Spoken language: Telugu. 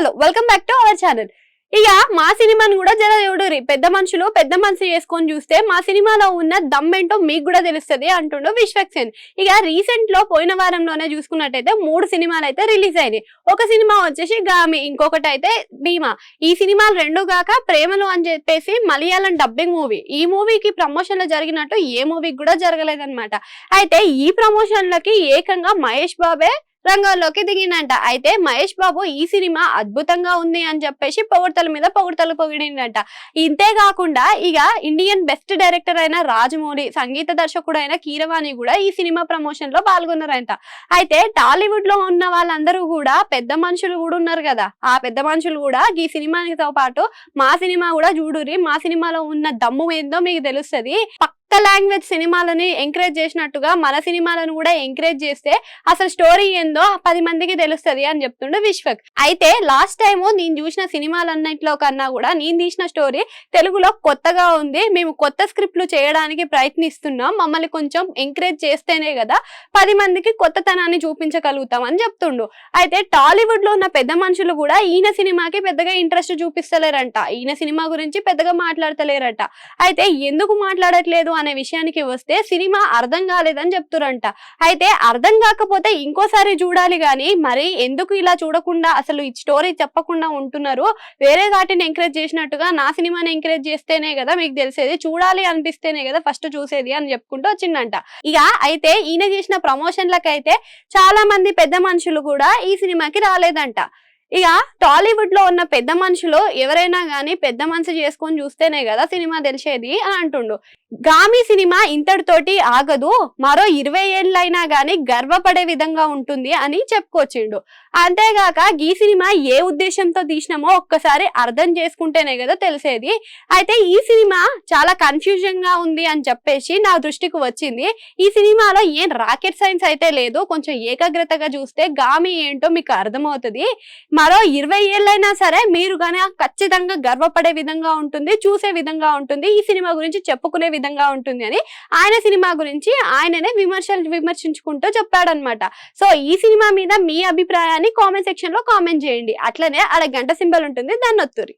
Hello welcome back to our channel ఇక మా సినిమాని కూడా జర చూడరి పెద్ద మనుషులు పెద్ద మనసు చేసుకొని చూస్తే మా సినిమాలో ఉన్న దమ్ ఏంటో మీకు కూడా తెలుస్తుంది అంటుండు విశ్వక్సేన్. ఇక రీసెంట్లో పోయిన వారంలోనే చూసుకున్నట్టయితే మూడు సినిమాలు అయితే రిలీజ్ అయినాయి. ఒక సినిమా వచ్చేసి గామి ఇంకొకటి అయితే భీమా. ఈ సినిమాలు రెండు కాక ప్రేమలు అని చెప్పేసి మలయాళం డబ్బింగ్ మూవీ ఈ మూవీకి ప్రమోషన్లు జరిగినట్టు ఏ మూవీకి కూడా జరగలేదన్నమాట. అయితే ఈ ప్రమోషన్లకి ఏకంగా మహేష్ బాబే రంగంలోకి దిగిందంట. అయితే మహేష్ బాబు ఈ సినిమా అద్భుతంగా ఉంది అని చెప్పేసి పొగడతల మీద పొగడతలు పొగిడిందంట. ఇంతే కాకుండా ఇక ఇండియన్ బెస్ట్ డైరెక్టర్ అయిన రాజమౌళి సంగీత దర్శకుడు అయిన కీరవాణి కూడా ఈ సినిమా ప్రమోషన్లో పాల్గొన్నారంట. అయితే టాలీవుడ్లో ఉన్న వాళ్ళందరూ కూడా పెద్ద మనుషులు కూడా ఉన్నారు కదా. ఆ పెద్ద మనుషులు కూడా ఈ సినిమాతో పాటు మా సినిమా కూడా చూడురి మా సినిమాలో ఉన్న దమ్ము ఏందో మీకు తెలుస్తుంది. కొత్త లాంగ్వేజ్ సినిమాలని ఎంకరేజ్ చేసినట్టుగా మన సినిమాలను కూడా ఎంకరేజ్ చేస్తే అసలు స్టోరీ ఏందో పది మందికి తెలుస్తుంది అని చెప్తుండే విశ్వక్. అయితే లాస్ట్ టైం నేను చూసిన సినిమాలన్నింటిలో కన్నా కూడా నేను తీసిన స్టోరీ తెలుగులో కొత్తగా ఉంది. మేము కొత్త స్క్రిప్ట్లు చేయడానికి ప్రయత్నిస్తున్నాం. మమ్మల్ని కొంచెం ఎంకరేజ్ చేస్తేనే కదా పది మందికి కొత్తతనాన్ని చూపించగలుగుతాం అని చెప్తుండు. అయితే టాలీవుడ్లో ఉన్న పెద్ద మనుషులు కూడా ఈయన సినిమాకి పెద్దగా ఇంట్రెస్ట్ చూపిస్తలేరంట. ఈయన సినిమా గురించి పెద్దగా మాట్లాడతలేరట. అయితే ఎందుకు మాట్లాడట్లేదు అనే విషయానికి వస్తే సినిమా అర్థం కాలేదని చెప్తురంట అయితే అర్థం కాకపోతే ఇంకోసారి చూడాలి కానీ మరి ఎందుకు ఇలా చూడకుండా అసలు ఈ స్టోరీ చెప్పకుండా ఉంటున్నారు? వేరే వాటిని ఎంకరేజ్ చేసినట్టుగా నా సినిమాని ఎంకరేజ్ చేస్తేనే కదా మీకు తెలిసేది చూడాలి అనిపిస్తేనే కదా ఫస్ట్ చూసేది అని చెప్పుకుంటూ వచ్చిందంట. ఇక అయితే ఈయన చేసిన ప్రమోషన్లకైతే చాలా మంది పెద్ద మనుషులు కూడా ఈ సినిమాకి రాలేదంట. ఇక టాలీవుడ్లో ఉన్న పెద్ద మనుషులు ఎవరైనా గానీ పెద్ద మనసు చేసుకొని చూస్తేనే కదా సినిమా తెలిసేది అని అంటుండు. గామి సినిమా ఇంతటితోటి ఆగదు మరో ఇరవై ఏళ్ళైనా గానీ గర్వపడే విధంగా ఉంటుంది అని చెప్పుకొచ్చిండు. అంతేగాక ఈ సినిమా ఏ ఉద్దేశంతో తీసినామో ఒక్కసారి అర్థం చేసుకుంటేనే కదా తెలిసేది. అయితే ఈ సినిమా చాలా కన్ఫ్యూజన్గా ఉంది అని చెప్పేసి నా దృష్టికి వచ్చింది. ఈ సినిమాలో ఏం రాకెట్ సైన్స్ అయితే లేదు కొంచెం ఏకాగ్రతగా చూస్తే గామి ఏంటో మీకు అర్థమవుతుంది. మరో ఇరవై ఏళ్ళైనా సరే మీరు కానీ ఖచ్చితంగా గర్వపడే విధంగా ఉంటుంది చూసే విధంగా ఉంటుంది ఈ సినిమా గురించి చెప్పుకునే విధంగా ఉంటుంది అని ఆయన సినిమా గురించి ఆయననే విమర్శలు విమర్శించుకుంటూ చెప్పాడనమాట సో ఈ సినిమా మీద మీ అభిప్రాయాన్ని కామెంట్ సెక్షన్లో కామెంట్ చేయండి. అట్లనే అక్కడ గంట సింబల్ ఉంటుంది దాన్ని ఒత్తురి